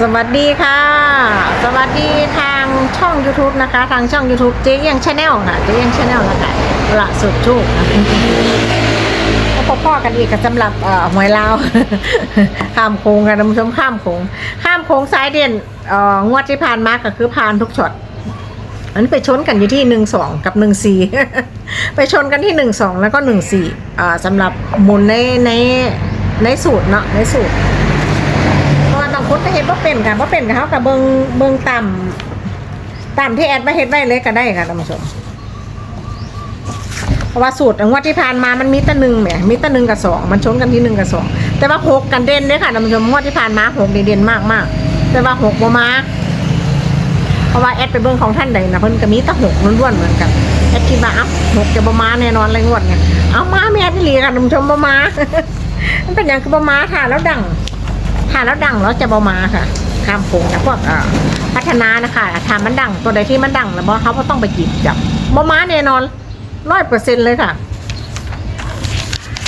สวัสดีค่ะ สวัสดีทางช่อง YouTube นะคะ ทางช่อง YouTube เจ๊ยังชาแนลค่ะเจ๊ยังชาแนลแล้วค่ะละสุดชูกค่ะก็พบพ่อกันอีกกับสำหรับเอ่อหวยลาว ข้ามโค้งค่ะท่านผู้ชมข้ามโค้งข้ามโค้งซ้ายเด่นเอ่องวดที่ผ่านมาก็คือผ่านทุกช็อตอันนี้ไปชนกันอยู่ที่หนึ่งสองกับหนึ่งสี่ไปชนกันที่หนึ่งสองแล้วก็หนึ่งสี่อ่าสำหรับหมุนในในในสูตรเนาะในสูตร เพราะว่าบาง คนก็เห็นว่าเป็นค่ะว่าเป็นเขากับเบิงเบิงต่ำต่ำที่แอดมาเฮ็ดไว้เลยก็ได้ค่ะท่านผู้ชมเพราะว่าสูตรงวดที่ผ่านมามันมีแตะหนึ่งแหมมีแตะหนึ่งกับสองมันชนกันที่หนึ่งกับสองแต่ว่าหกกันเด่นเลยค่ะท่านผู้ชมงวดที่ผ่านมาหกเด่นมากมากแต่ว่าหกบ่มาเพราะว่าแอดไปเบิ่งของท่านใดนะเพิ่นก็มีแตะหกล้วนๆเหมือนกันแอดคิดว่าอ้าหกจะบ่มาแน่นอนเลยงวดเนี่ยเอามาแม่พี่ลีค่ะท่านผู้ชมบ่มามันเป็นอย่างคือบ่มาค่ะแล้วดัง ค่ะแล้วดังแล้วจะเบามาค่ะข้ามโขงนะพวกเอ่อพัฒนานะคะถ้ามันดังตัวใดที่มันดังแล้วบอเขาก็ต้องไปจีบจับเบามาแน่นอนร้อยเปอร์เซ็นเลยค่ะ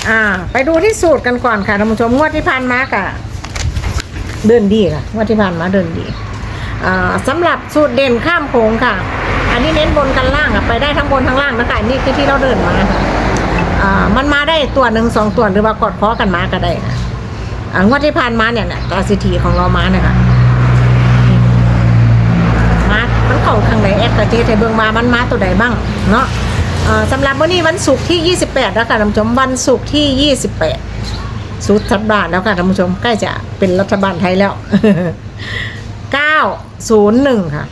อ่า ไปดูที่สูตรกันก่อนค่ะท่านผู้ชมงวดที่ผ่านมากะเดินดีค่ะงวดที่ผ่านมาเดินดีอ่าสำหรับสูตรเด่นข้ามโขงค่ะ อันนี้เน้นบนกันล่างอะไปได้ทั้งบนทั้งล่างนะคะอันนี่คือที่เราเดินมาค่ะอ่ามันมาได้ตัวหนึ่งสองตัวหรือว่ากอดคอกันมาก็ได้ค่ะอ่า งวดที่ผ่านมาเนี่ยเนี่ยตาสิทีของเรามาเนี่ยค่ะมามันเข้าทางไหนแอดกระเจไทยเบิงมามันมาตัวใดบ้างเนาะอ่าสำหรับวันนี้วันศุกร์ที่ 28 แล้วค่ะท่านผู้ชมวันศุกร์ที่ 28 สุดสัปดาห์แล้วค่ะท่านผู้ชมใกล้จะเป็นรัฐบาลไทยแล้ว 901 ค่ะ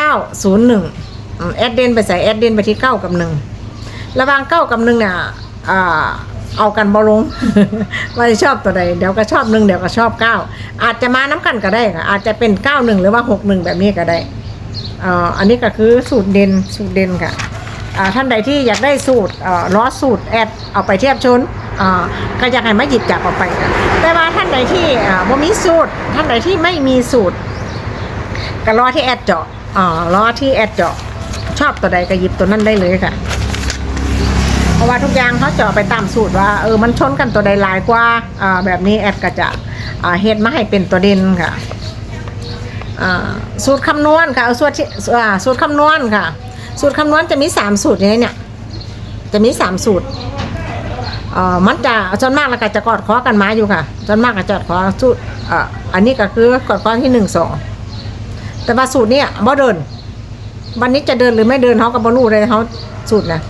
901แอดเดนไปใส่แอดเดนไปที่ 9 กับ 1 ระหว่างเก้ากับหนึ่งเนี่ยอ่า เอากันบอลงว่าจะชอบตัวใดเดี๋ยวก็ชอบหนึ่งเดี๋ยวก็ชอบเก้าอาจจะมาน้ำกันก็ได้ค่ะอาจจะเป็นเก้าหนึ่งหรือว่าหกหนึ่งแบบนี้ก็ได้อ่าอันนี้ก็คือสูตรเด่นสูตรเด่นค่ะอ่าท่านใดที่อยากได้สูตรอ่าล้อสูตรแอดเอาไปเทียบชนอ่าก็อยากให้มาหยิบจับเอาไปค่ะแต่ว่าท่านใดที่อ่าบ่มีสูตร ท่านใดที่ไม่มีสูตรก็รอที่แอดเจาะอ่ารอที่แอดเจาะชอบตัวใดก็หยิบตัวนั้นได้เลยค่ะ เพราะว่าทุกอย่างเขาเจาะไปตามสูตรว่าเออมันชนกันตัวใดหลายกว่าอ่าแบบนี้แอดก็จะอ่าเฮ็ดมาให้เป็นตัวเด่นค่ะอ่าสูตรคำนวณค่ะเอาสูตรที่อ่าสูตรคำนวณค่ะ สูตรคำนวณจะมีสามสูตรอย่างนี้เนี่ยจะมีสามสูตรอ่อมันจะจนมากแล้วก็จะกอดคอกันมาอยู่ค่ะจนมากก็จะกอดคอสูตรอ่าอันนี้ก็คือกอดคอที่หนึ่งสองแต่ว่าสูตรเนี้ยบ่เดิน วันนี้จะเดินหรือไม่เดินเขาก็บ่รู้เลยเขาสูตรนะ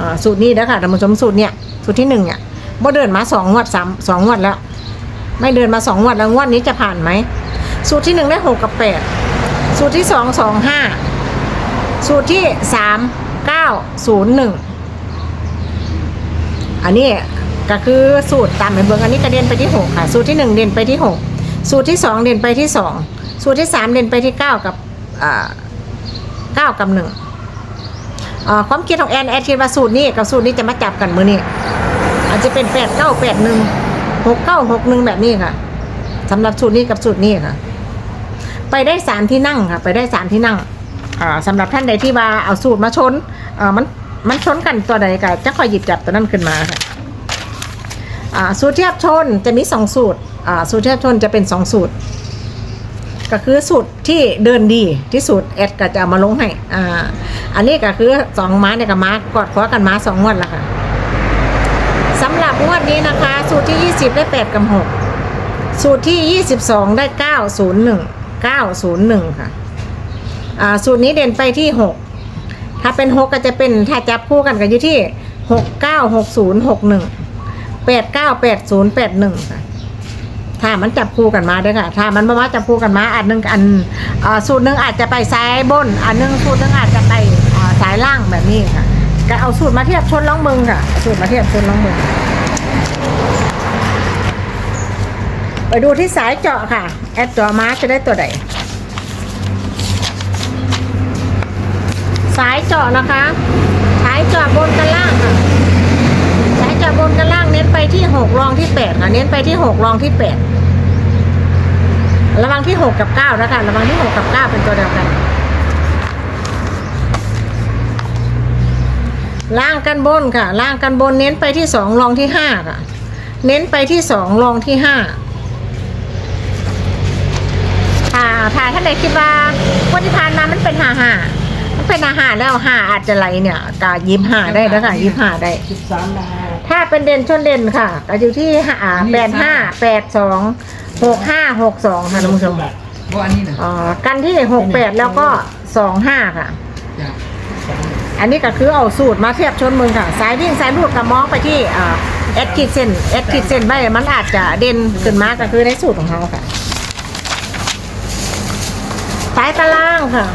อ่าสูตรนี้นะคะท่านผู้ชมสูตรเนี่ยสูตรที่หนึ่งเนี่ยบ่เดินมาสองงวดสามสองงวดแล้ว ไม่เดินมาสองงวดแล้วงวดนี้จะผ่านไหมสูตรที่หนึ่งได้หกกับแปดสูตรที่สองสองห้าสูตรที่สามเก้าศูนย์หนึ่งอันนี้ก็คือสูตรตามไปเบิ้งอันนี้กระเด็นไปที่หกค่ะ สูตรที่หนึ่งเด่นไปที่หกสูตรที่สองเด่นไปที่สองสูตรที่สามเด่นไปที่เก้ากับเก้ากับหนึ่ง ความคิดของแอนแอนคิดว่าสูตรนี้กับสูตรนี้จะมาจับกันมือนี้อาจจะเป็นแปดเก้าแปดหนึ่งหกเก้าหกหนึ่งแบบนี้ค่ะสำหรับสูตรนี้กับสูตรนี้ค่ะ ไปได้สามที่นั่งค่ะ ไปได้สามที่นั่งอ่าสำหรับท่านใดที่ว่าเอาสูตรมาชนมันมันชนกันตัวใดก็จะคอยหยิบจับตัวนั้นขึ้นมาค่ะสูตรเทียบชนจะมีสองสูตรสูตรเทียบชนจะเป็นสองสูตร ก็คือสูตรที่เดินดีที่สุดแอดก็จะมาลงให้อ่าอันนี้ก็คือสองม้าเนี่ยกับม้ากอดคอกันม้าสองงวดแล้วค่ะสำหรับงวดนี้นะคะ สูตรที่ 20 ได้ 8 กับ 6 สูตรที่ 22 ได้ 901 901 ค่ะอ่าสูตรนี้เด่นไปที่ 6 ถ้าเป็น 6 ก็จะเป็นถ้าจับคู่กันก็อยู่ที่ 696061 898081 ค่ะ ถ้ามันจับคู่กันมาเด้วยค่ะ ถ้ามันมาว่าจับคู่กันมาอันหนึงอันอสูตรหนึงอาจจะไปซ้ายบน อันหนึงสูตรหนึงอาจจะไปอ่ายล่างแบบนี้ค่ะก็เอาสูตรมาเทียบชนล่องมึงค่ะ สูตรมาเทียบชนล่องมึง ไปดูที่สายเจาะค่ะ แอดเจาะมาจะได้ตัวใด สายเจาะนะคะ สายเจาะบนกันล่างค่ะะบนกันล่างเน้นไปที่หกรองที่แปดค่ะ เน้นไปที่หกรองที่แปดระวังที่หกกับเก้านะคะระวังที่หกกับเก้าเป็นตัวเดียวกัน ล่างกันบนค่ะ ล่างกันบนเน้นไปที่สองรองที่ห้าค่ะ เน้นไปที่สองรองที่ห้าถ้าถ้าท่านใดคิดว่าวันที่ผ่านมามันเป็นหาหามันเป็นอาหารแล้วหาอาจจะไหลเนี่ยก็ยิบหาได้แล้วค่ะยิบหาได้สิบสามดา ถ้าเป็นเด่นชนเด่นค่ะก็อยู่ที่ห้าแปดห้าแปดสองหกห้าหกสองค่ะท่านผู้ชมเพราะอันนี้นะอ่ากันที่หกแปดแล้วก็สองห้าค่ะจ้ะอันนี้ก็คือเอาสูตรมาเทียบชนมือค่ะ สายวิ่งสายรูดกับมองไปที่อ่าเอสคิดเส้นเอสคิดเส้นไว้มันอาจจะเด่นขึ้นมาก็คือในสูตรของเขาค่ะสายตารางค่ะ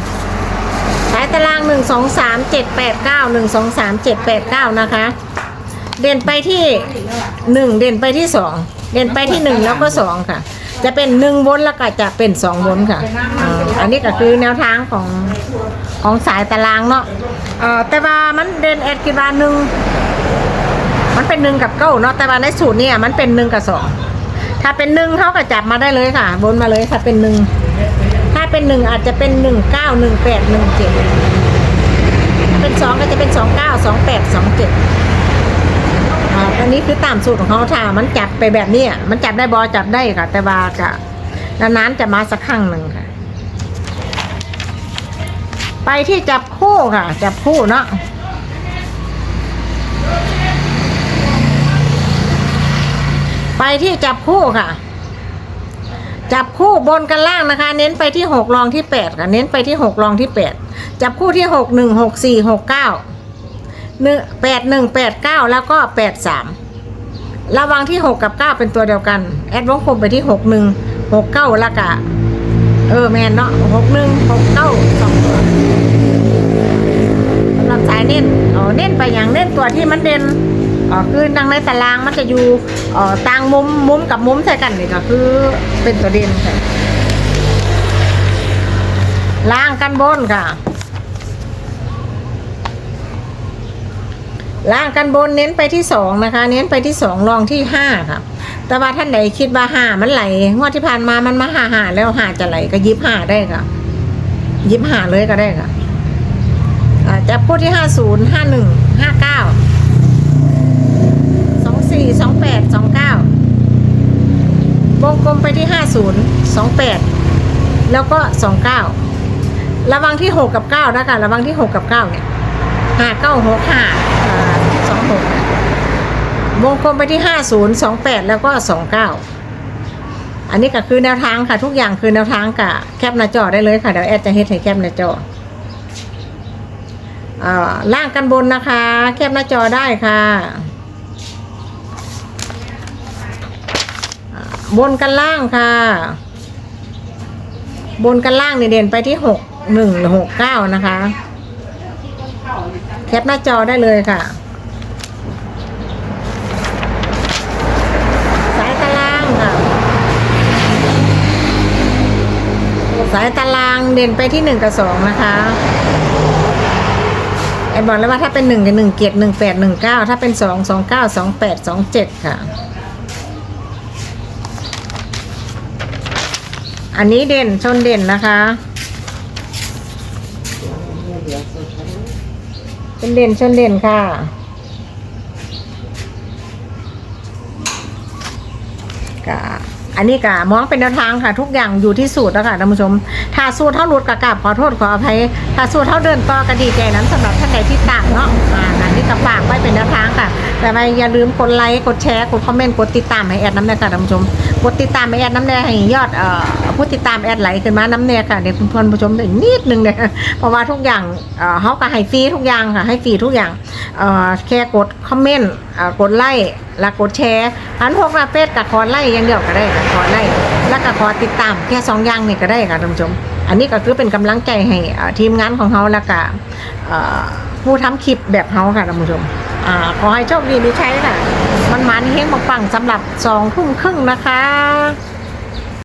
สายตารางหนึ่งสองสามเจ็ดแปดเก้าหนึ่งสองสามเจ็ดแปดเก้านะคะ เด่นไปที่หนึ่งเด่นไปที่สองเด่นไปที่หนึ่งแล้วก็สองค่ะ จะเป็นหนึ่งวนแล้วก็จะเป็นสองวนค่ะอ่าอันนี้ก็คือแนวทางของของสายตารางเนาะเอ่อแต่ว่ามันเด่นแอดคิดว่าหนึ่งมันเป็นหนึ่งกับเก้าเนาะแต่ว่าในสูตรเนี่ยมันเป็นหนึ่งกับสองถ้าเป็นหนึ่งเขาก็จับมาได้เลยค่ะบนมาเลยถ้าเป็นหนึ่งถ้าเป็นหนึ่งอาจจะเป็นหนึ่งเก้าหนึ่งแปดหนึ่งเจ็ดถ้าเป็นสองก็จะเป็นสองเก้าสองแปดสองเจ็ด อันนี้คือตามสูตรของเขาถ้ามันจับไปแบบนี้มันจับได้บอจับได้ค่ะ แต่ว่าจะนานๆจะมาสักครั้งหนึ่งค่ะ ไปที่จับคู่ค่ะ จับคู่เนาะไปที่จับคู่ค่ะ จับคู่บนกันล่างนะคะ เน้นไปที่หกรองที่แปดค่ะ เน้นไปที่หกรองที่แปดจับคู่ที่หกหนึ่งหกสี่หกเก้า หนึ่งแปดหนึ่งแปดเก้าแล้วก็แปดสามระวังที่หกกับเก้าเป็นตัวเดียวกัน แอดวงกลมไปที่หกหนึ่งหกเก้าละกะ เออแมนเนาะหกหนึ่งหกเก้าสองตัวสำหรับสายเน้นอ๋อเน้นไปอย่างเน้นตัวที่มันเด่นอ๋อคือดังในตารางมันจะอยู่อ๋อต่างมุมมุมกับมุมใส่กันนี่ก็คือเป็นตัวเด่นค่ะล่างกันบนค่ะ ล่างกันบนเน้นไปที่สองนะคะ เน้นไปที่สองรองที่ห้าค่ะ แต่ว่าท่านไหนคิดว่าห้ามันไหลงวดที่ผ่านมามันมาหาหาแล้วหาจะไหลก็ยิบห้าได้ค่ะยิบห้าเลยก็ได้ค่ะจับคู่ที่ห้าศูนย์ห้าหนึ่งห้าเก้าสองสี่สองแปดสองเก้าวงกลมไปที่ห้าศูนย์สองแปดแล้วก็สองเก้าระวังที่หกกับเก้านะคะระวังที่หกกับเก้าเนี่ยห้าเก้าหกห้า วงกลมไปที่ห้าศูนย์สองแปดแล้วก็สองเก้าอันนี้ก็คือแนวทางค่ะ ทุกอย่างคือแนวทางกะแคปหน้าจอได้เลยค่ะ เดี๋ยวแอดจะเฮ็ดให้แคปหน้าจออ่าล่างกันบนนะคะ แคปหน้าจอได้ค่ะ บนกันล่างค่ะ บนกันล่างเนี่ยเด่นไปที่หกหนึ่งหรือหกเก้านะคะ แคปหน้าจอได้เลยค่ะ สายตารางเด่นไปที่หนึ่งกับสองนะคะไอ้บอกแล้วว่าถ้าเป็นหนึ่งกับหนึ่งเกียรหนึ่งแปดหนึ่งเก้าถ้าเป็นสองสองเก้าสองแปดสองเจ็ดค่ะ อันนี้เด่นชนเด่นนะคะ เป็นเด่นชนเด่นค่ะกะ อันนี้กะมองเป็นแนวทางค่ะ ทุกอย่างอยู่ที่สูตรแล้วค่ะท่านผู้ชม ถ้าสูตรเท่าหลุดกระกราบขอโทษขออภัย ถ้าสูตรเท่าเดินต่อกะดีใจนั้นสำหรับท่านใดที่ตามเนาะอ่าอันนี้กะฝากไว้เป็นแนวทางค่ะ แต่ว่าอย่าลืมกดไลค์กดแชร์กดคอมเมนต์กดติดตามให้แอดน้ำแน่ค่ะท่านผู้ชมกดติดตามให้แอดน้ำแน่ให้ยอดเอ่อผู้ติดตามแอดไหลขึ้นมาน้ำแน่ค่ะเดี๋ยวคุณผู้ชมได้นิดนึงเนี่ยเพราะว่าทุกอย่างเอ่อเขาก็ให้ฟรีทุกอย่างค่ะให้ฟรีทุกอย่างเอ่อแค่กดคอมเมนต์เอ่อกดไลค์ ลักดแชร์หันพวกลาเฟสกับขอไล่อย่างเดียวก็ได้ค่ะขอไล่แล้วก็ขอติดตามแค่สองอย่างนี่ก็ได้ค่ะท่านผู้ชม อันนี้ก็คือเป็นกำลังใจให้ทีมงานของเขาแล้วก็ผู้ทำคลิปแบบเขาค่ะท่านผู้ชมอขอให้โชคดีมีใช้ค่ะมันมันเฮงปังๆสำหรับสองทุ่มครึ่งนะคะ